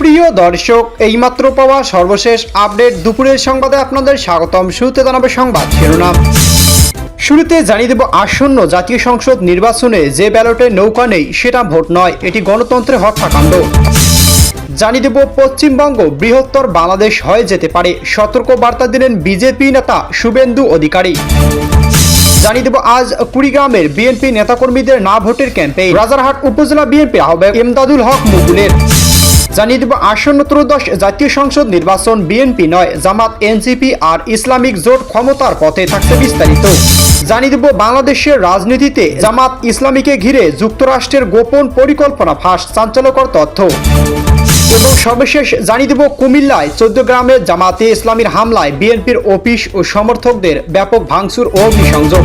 সুপ্রিয় দর্শক, এইমাত্র পাওয়া সর্বশেষ আপডেট দুপুরের সংবাদে আপনাদের স্বাগতম। শুরুতে জানাবে সংবাদ শিরোনাম। শুরুতে জানিয়ে দেব আসন্ন জাতীয় সংসদ নির্বাচনে যে ব্যালটে নৌকা নেই, সেটা ভোট নয়, এটি গণতন্ত্রের হত্যাকাণ্ড। জানিয়ে দেব পশ্চিমবঙ্গ, বৃহত্তর বাংলাদেশ হয়ে যেতে পারে সতর্ক বার্তা দিলেন বিজেপি নেতা শুভেন্দু অধিকারী। জানিয়ে দেব আজ কুড়িগ্রামের বিএনপি নেতাকর্মীদের না ভোটের ক্যাম্পেইন। রাজারহাট উপজেলা বিএনপি আহ্বায়ক এমদাদুল হক মুকুলের জানিয়ে দেব, আসন্ন ত্রয়োদশ জাতীয় সংসদ নির্বাচন বিএনপি নয়, জামাত, এনসিপি আর ইসলামিক জোট ক্ষমতার পথে থাকছে বিস্তারিত। জানিয়ে দেব, বাংলাদেশের রাজনীতিতে জামাত ইসলামীকে ঘিরে যুক্তরাষ্ট্রের গোপন পরিকল্পনা ফাঁস, চাঞ্চল্যকর তথ্য। এবং সর্বশেষ জানিয়ে দেব, কুমিল্লায় চোদ্দ গ্রামে জামাতে ইসলামীর হামলায় বিএনপির অফিস ও সমর্থকদের ব্যাপক ভাঙচুর ও অগ্নিসংযোগ।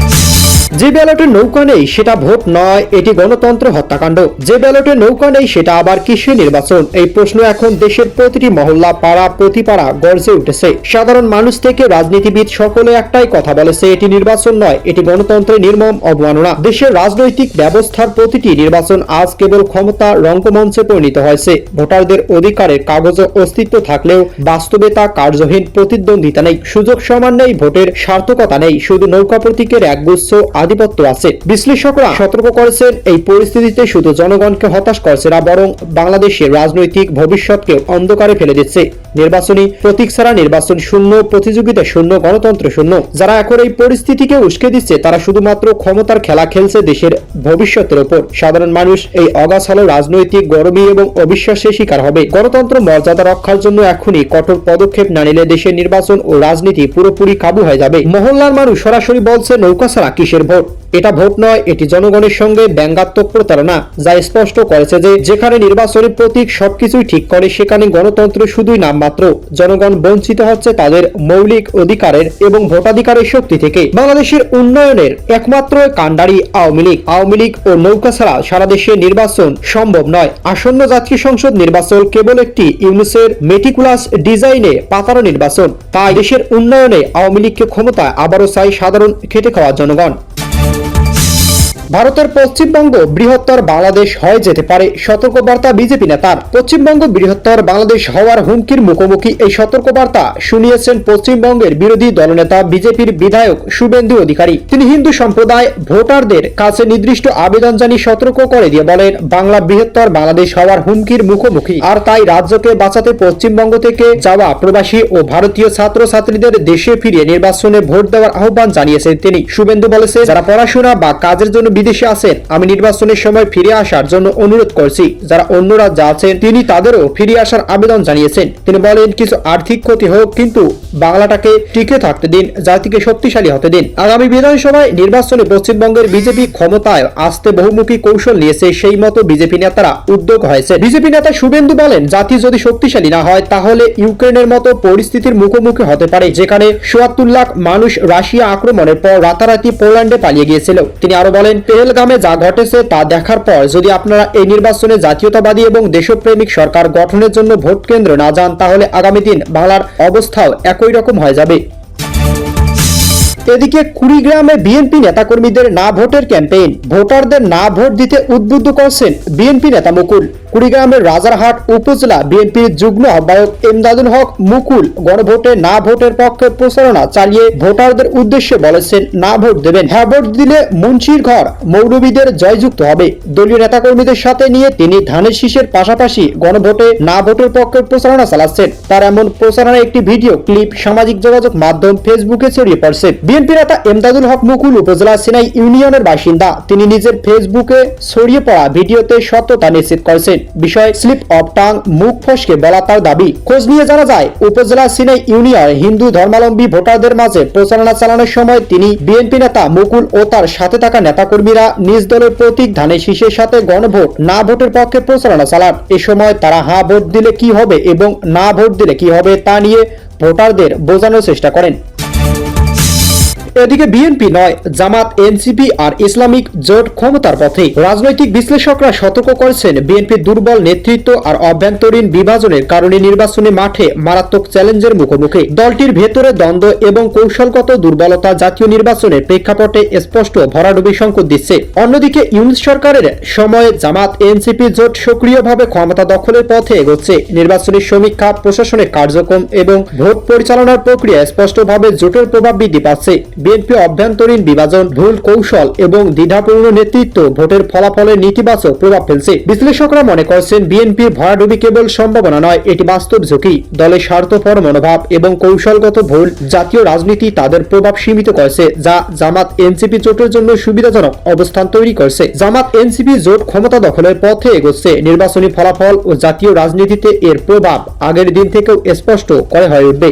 যে ব্যালটে নৌকা নেই, সেটা ভোট নয়, এটি গণতন্ত্র হত্যাকাণ্ড। যে ব্যালটে নৌকা নেই, সেটা আবার কিসের নির্বাচন? এই প্রশ্ন এখন দেশের প্রতিটি মহল্লা, পাড়া, প্রতিপাড়া গর্জে উঠেছে। সাধারণ মানুষ থেকে রাজনীতিবিদ সকলে একটাই কথা বলেছে, এটি নির্বাচন নয়, এটি গণতন্ত্রের নির্মম অবমাননা। দেশের রাজনৈতিক ব্যবস্থার প্রতিটি নির্বাচন আজ কেবল ক্ষমতা রঙ্গমঞ্চে পরিণত হয়েছে। ভোটারদের অধিকারের কাগজে অস্তিত্ব থাকলেও বাস্তবে তা কার্যহীন প্রতিদ্বন্দ্বিতা নেই। সুযোগ সমান নেই, ভোটের সার্থকতা নেই। শুধু নৌকা প্রতীকের একগুচ্ছ আধিপত্য আছে। বিশ্লেষকরা সতর্ক করেছেন, এই পরিস্থিতিতে শুধু জনগণকে হতাশ করছে না, বরং বাংলাদেশের রাজনৈতিক ভবিষ্যৎকে অন্ধকারে ফেলে দিচ্ছে। নির্বাচনী প্রতীক ছাড়া নির্বাচন শূন্য, প্রতিযোগিতা শূন্য, গণতন্ত্র শূন্য। যারা এখন এই পরিস্থিতিকে উস্কে দিচ্ছে, তারা শুধুমাত্র ক্ষমতার খেলা খেলছে দেশের ভবিষ্যতের ওপর। সাধারণ মানুষ এই অগাছালো রাজনৈতিক গরমী এবং অবিশ্বাসের শিকার হবে। গণতন্ত্র মর্যাদা রক্ষার জন্য এখনই কঠোর পদক্ষেপ না নিলে দেশের নির্বাচন ও রাজনীতি পুরোপুরি কাবু হয়ে যাবে। মহল্লার মানুষ সরাসরি বলছে, নৌকা ছাড়া কিসের ভোট। এটা ভোট নয়, এটি জনগণের সঙ্গে ব্যঙ্গাত্মক প্রতারণা, যা স্পষ্ট করেছে যে যেখানে নির্বাচনী প্রতীক সবকিছুই ঠিক করে, সেখানে গণতন্ত্র শুধুই নামমাত্র। জনগণ বঞ্চিত হচ্ছে তাদের মৌলিক অধিকারের এবং ভোটাধিকারের শক্তি থেকে। বাংলাদেশের উন্নয়নের একমাত্র কাণ্ডারি আওয়ামী লীগ। আওয়ামী লীগ ও নৌকা ছাড়া সারা দেশে নির্বাচন সম্ভব নয়। আসন্ন জাতীয় সংসদ নির্বাচন কেবল একটি ইউনিসের মেটিকুলাস ডিজাইনে পাতানো নির্বাচন। তাই দেশের উন্নয়নে আওয়ামী লীগকে ক্ষমতায় আবারও চাই সাধারণ খেটে খাওয়া জনগণ। ভারতের পশ্চিমবঙ্গ বৃহত্তর বাংলাদেশ হয়ে যেতে পারে, সতর্কবার্তা বিজেপি নেতার। পশ্চিমবঙ্গ বৃহত্তর বাংলাদেশ হওয়ার হুমকির মুখোমুখি এই সতর্কবার্তা শুনিয়েছেন পশ্চিমবঙ্গের বিরোধী দলনেতা বিজেপির বিধায়ক শুভেন্দু অধিকারী। তিনি হিন্দু সম্প্রদায় ভোটারদের কাছে নির্দিষ্ট আবেদন জানিয়ে সতর্ক করে দিয়ে বলেন, বাংলা বৃহত্তর বাংলাদেশ হওয়ার হুমকির মুখোমুখি। আর তাই রাজ্যকে বাঁচাতে পশ্চিমবঙ্গ থেকে যাওয়া প্রবাসী ও ভারতীয় ছাত্রছাত্রীদের দেশে ফিরিয়ে নির্বাচনে ভোট দেওয়ার আহ্বান জানিয়েছেন তিনি। শুভেন্দু বলেছে যারা পড়াশোনা বা কাজের জন্য বিদেশে আছেন। আমি নির্বাচনের সময় ফিরে আসার জন্য অনুরোধ করছি। যারা অন্য রাজ্যে আছেন, তিনি তাদেরও ফিরে আসার আবেদন জানিয়েছেন। তিনি বলেন, কিছু আর্থিক ক্ষতি হোক, কিন্তু বাংলাটাকে টিকে থাকতে দিন, জাতিকে শক্তিশালী হতে দিন। আগামী বিধানসভায় নির্বাচনে পশ্চিমবঙ্গের বিজেপি ক্ষমতায় আসতে বহুমুখী কৌশল নিয়েছে সেই মতো বিজেপি নেতারা উদ্যোগ হয়েছে বিজেপি নেতা শুভেন্দু বলেন, জাতি যদি শক্তিশালী না হয়, তাহলে ইউক্রেনের মতো পরিস্থিতির মুখোমুখি হতে পারে, যেখানে সোয়াত্তর লাখ মানুষ রাশিয়া আক্রমণের পর রাতারাতি পোল্যান্ডে পালিয়ে গিয়েছিল। তিনি আরও বলেন পেহেলগামে যা ঘটেছে তা দেখার পর যদি আপনারা এই নির্বাচনে জাতীয়তাবাদী এবং দেশপ্রেমিক সরকার গঠনের জন্য ভোট কেন্দ্র না যান, তাহলে আগামী দিন বাংলার অবস্থাও একই রকম হয়ে যাবে। এদিকে কুড়িগ্রামে বিএনপি নেতাকর্মীদের না ভোটের ক্যাম্পেইন। ভোটারদের না ভোট দিতে উদ্বুদ্ধ করছেন বিএনপি নেতা মুকুল। কুড়িগ্রামের রাজারহাট উপজেলা বিএনপির যুগ্ম আহ্বায়ক এমদাদুল হক মুকুল গণভোটে না ভোটের পক্ষে প্রচারণা চালিয়ে ভোটারদের উদ্দেশ্যে বলেছেন, না ভোট দেবেন। হ্যাঁ ভোট দিলে মুন্সির ঘর মৌলবীদের জয়যুক্ত হবে। দলীয় নেতাকর্মীদের সাথে নিয়ে তিনি ধানের শীষের পাশাপাশি গণভোটে না ভোটের পক্ষে প্রচারণা চালাচ্ছেন। তার এমন প্রচারণার একটি ভিডিও ক্লিপ সামাজিক যোগাযোগ মাধ্যম ফেসবুকে ছড়িয়ে পড়ছে। বিএনপি নেতা এমদাদুল হক মুকুল উপজেলা সিনাই ইউনিয়নের বাসিন্দা। তিনি নিজের ফেসবুকে ছড়িয়ে পড়া ভিডিওতে সত্যতা নিশ্চিত করেছেন। বিষয় স্লিপ অফ টাং, মুখ ফসকে বলা তার দাবি। খোঁজ নিয়ে জানা যায়, উপজেলা সিনাই ইউনিয়ন হিন্দু ধর্মাবলম্বী ভোটারদের মাঝে প্রচারণা চালানোর সময় তিনি বিএনপি নেতা মুকুল ও তার সাথে থাকা নেতাকর্মীরা নিজ দলের প্রতীক ধানের শীষের সাথে গণভোট, না ভোটের পক্ষে প্রচারণা চালান। এ সময় তারা হ্যাঁ ভোট দিলে কি হবে এবং না ভোট দিলে কি হবে তা নিয়ে ভোটারদের বোঝানোর চেষ্টা করেন। এদিকে বিএনপি নয়, জামাত, এনসিপি আর ইসলামিক জোট ক্ষমতার পথে। রাজনৈতিক বিশ্লেষকরা সতর্ক করেছেন বিএনপি দুর্বল নেতৃত্ব আর অভ্যন্তরীণ বিভাজনের কারণে নির্বাচনী মাঠে মারাত্মক চ্যালেঞ্জের মুখোমুখি। দলটির ভেতরে দ্বন্দ্ব এবং কৌশলগত দুর্বলতা জাতীয় নির্বাচনের প্রেক্ষাপটে স্পষ্ট ভরাডুবি সংকট দিচ্ছে। অন্যদিকে ইউনিট সরকারের সময়ে জামাত, এনসিপি জোট সক্রিয়ভাবে ক্ষমতা দখলের পথে এগোচ্ছে। নির্বাচনী সমীক্ষা প্রশাসনের কার্যক্রম এবং ভোট পরিচালনার প্রক্রিয়া স্পষ্টভাবে জোটের প্রভাব বৃদ্ধি পাচ্ছে। বিএনপি অভ্যন্তরীণ বিভাজন, ভুল কৌশল এবং দ্বিধাপূর্ণ নেতৃত্ব ভোটের ফলাফলের নেতিবাচক প্রভাব ফেলছে। বিশ্লেষকরা মনে করছেন বিএনপির ভরাডুবি কেবল সম্ভাবনা নয়, এটি বাস্তব ঝুঁকি। দলের স্বার্থপর মনোভাব এবং কৌশলগত ভুল জাতীয় রাজনীতি তাদের প্রভাব সীমিত করেছে, যা জামাত এনসিপি জোটের জন্য সুবিধাজনক অবস্থান তৈরি করছে। জামাত এনসিপি জোট ক্ষমতা দখলের পথে এগোচ্ছে। নির্বাচনী ফলাফল ও জাতীয় রাজনীতিতে এর প্রভাব আগের দিন থেকেও স্পষ্ট করে হয়ে উঠবে।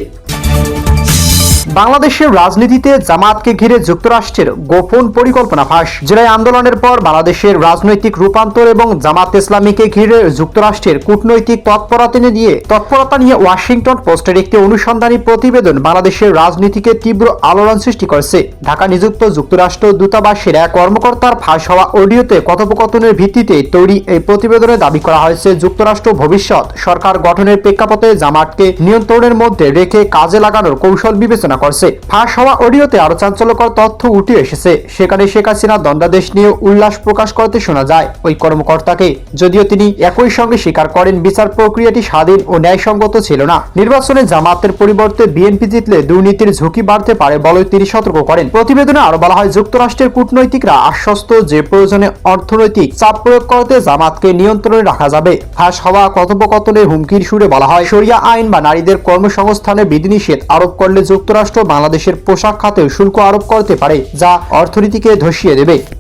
বাংলাদেশের রাজনীতিতে জামাতকে ঘিরে যুক্তরাষ্ট্রের গোপন পরিকল্পনা ফাঁস। জুলাই আন্দোলনের পর বাংলাদেশের রাজনৈতিক রূপান্তর এবং জামাত ইসলামীকে ঘিরে যুক্তরাষ্ট্রের কূটনৈতিক তৎপরতা নিয়ে তৎপরতা নিয়ে ওয়াশিংটন পোস্টের একটি অনুসন্ধানী প্রতিবেদন বাংলাদেশের রাজনীতিকে তীব্র আলোড়ন সৃষ্টি করেছে। ঢাকা নিযুক্ত যুক্তরাষ্ট্র দূতাবাসের এক কর্মকর্তার ফাঁস হওয়া অডিওতে কথোপকথনের ভিত্তিতে তৈরি এই প্রতিবেদনে দাবি করা হয়েছে, যুক্তরাষ্ট্র ভবিষ্যৎ সরকার গঠনের প্রেক্ষাপটে জামাতকে নিয়ন্ত্রণের মধ্যে রেখে কাজে লাগানোর কৌশল বিবেচনা করছে। ফাঁস হওয়া অডিওতে আরও চাঞ্চল্যকর তথ্য উঠে এসেছে। সেখানে শেখ হাসিনা দ্বন্দ্বাদেশ নিয়ে উল্লাস প্রকাশ করতে শোনা যায়। ওই কর্মকর্তাকে যদিও তিনি একই সঙ্গে স্বীকার করেন, বিচার প্রক্রিয়াটি স্বাধীন ও ন্যায়সঙ্গত ছিল না। নির্বাচনে জামাতের পরিবর্তে বিএনপি জিতলে দুর্নীতির ঝুঁকি বাড়তে পারে বলে তিনি সতর্ক করেন। প্রতিবেদনে আরও বলা হয়, যুক্তরাষ্ট্রের কূটনৈতিকরা আশ্বস্ত যে প্রয়োজনে অর্থনৈতিক চাপ প্রয়োগ করতে জামাতকে নিয়ন্ত্রণে রাখা যাবে। ফাঁস হওয়া কথোপকথনে হুমকির সুরে বলা হয় সরিয়া আইন বা নারীদের কর্মসংস্থানে বিধিনিষেধ আরোপ করলে যুক্তরাষ্ট্র বাংলাদেশের পোশাক খাতে শুল্ক আরোপ করতে পারে যা অর্থনীতিকে ধসিয়ে দেবে।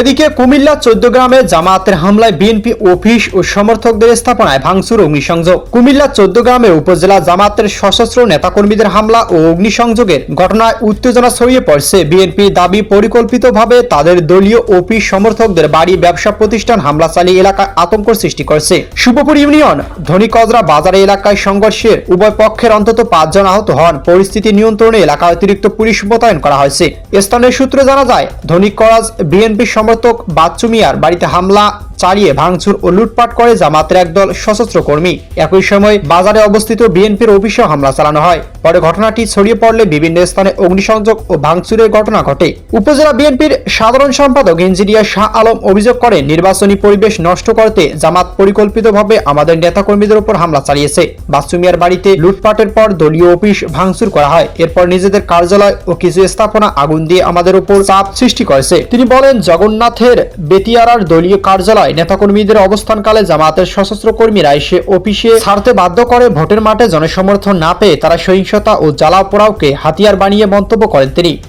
এদিকে কুমিল্লা চোদ্দ গ্রামে জামাতের হামলায় বিএনপি অফিস ও সমর্থকদের স্থাপনায় ভাঙচুর অগ্নিসংযোগ। কুমিল্লা চোদ্দ গ্রামে উপজেলা জামাতের সশস্ত্র নেতাকর্মীদের হামলা ও অগ্নিসংযোগের ঘটনায় উত্তেজনা ছড়িয়ে পড়ছে। বিএনপি দাবি পরিকল্পিতভাবে তাদের দলীয় অফিস সমর্থকদের বাড়ি ব্যবসা প্রতিষ্ঠান হামলা চালিয়ে এলাকায় আতঙ্ক সৃষ্টি করছে। শুভপুর ইউনিয়ন, ধনিকজরা বাজার এলাকায় সংঘর্ষের উভয় পক্ষের অন্তত পাঁচজন আহত হন। পরিস্থিতি নিয়ন্ত্রণে এলাকায় অতিরিক্ত পুলিশ মোতায়েন করা হয়েছে। স্থানীয় সূত্রে জানা যায়, ধনিকরাজ বিএনপি সমর্থক বাচ্চু মিয়ার বাড়িতে হামলা চালিয়ে ভাঙচুর ও লুটপাট করে জামাতের একদল সশস্ত্র কর্মী। একই সময় বাজারে অবস্থিত বিএনপির অফিসেও হামলা চালানো হয়। পরে ঘটনাটি ছড়িয়ে পড়লে বিভিন্ন স্থানে অগ্নিসংযোগ ও ভাঙচুরের ঘটনা ঘটে। উপজেলা বিএনপির সাধারণ সম্পাদক ইঞ্জিনিয়ার শাহ আলম অভিযোগ করে নির্বাচনী পরিবেশ নষ্ট করতে জামাত পরিকল্পিতভাবে আমাদের নেতাকর্মীদের উপর হামলা চালিয়েছে। বাসুমিয়ার বাড়িতে লুটপাটের পর দলীয় অফিস ভাঙচুর করা হয়। এরপর নিজেদের কার্যালয় ও কিছু স্থাপনা আগুন দিয়ে আমাদের উপর চাপ সৃষ্টি করেছে। তিনি বলেন, জগন্নাথের বেতিয়ারার দলীয় কার্যালয় নেতাকর্মীদের অবস্থানকালে জামাতের সশস্ত্র কর্মীরা এসে অফিসে ছাড়তে বাধ্য করে, ভোটের মাঠে জনসমর্থন না পেয়ে তারা সহিংসতা ও জ্বালাপোড়াওকে হাতিয়ার বানিয়ে মন্তব্য করেন তিনি।